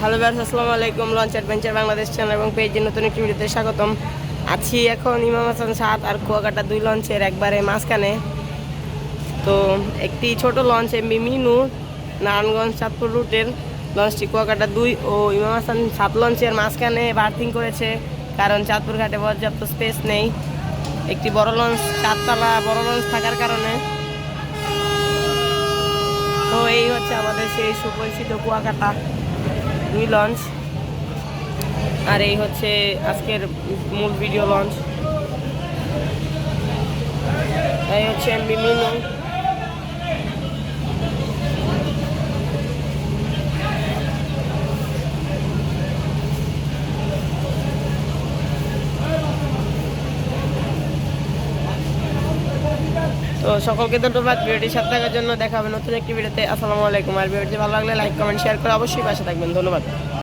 Hello ব্যাস আসসালামু আলাইকুম। লঞ্চ অ্যাডভেঞ্চার বাংলাদেশ চ্যানেল এবং পেজের নতুন একটি ভিডিওতে স্বাগতম। আছি এখন ইমাম হাসান সাত আর কুয়াকাটা দুই লঞ্চের একবারে মাঝখানে। তো একটি ছোট লঞ্চ এমবি মিনু নারায়ণগঞ্জ চাঁদপুর রুটের লঞ্চটি কুয়াকাটা দুই ও ইমাম হাসান সাত লঞ্চের মাঝখানে বার্থিং করেছে। কারণ চাঁদপুর ঘাটে পর্যাপ্ত স্পেস নেই। একটি বড় লঞ্চ চারতলা বড় লঞ্চ থাকার কারণে। তো এই হচ্ছে আমাদের সেই সুপরিচিত কুয়াকাটা। দুই লঞ্চ আর এই হচ্ছে আজকের মূল ভিডিও লঞ্চ এই হচ্ছে বিভিন্ন তো সকলকে ধন্যবাদ। ভিডিওটি সাথে থাকার জন্য দেখা হবে নতুন একটি ভিডিওতে। আসসালামু আলাইকুম। আর ভিডিওটি ভালো লাগলে লাইক কমেন্ট শেয়ার করে অবশ্যই পাশে থাকবেন। ধন্যবাদ।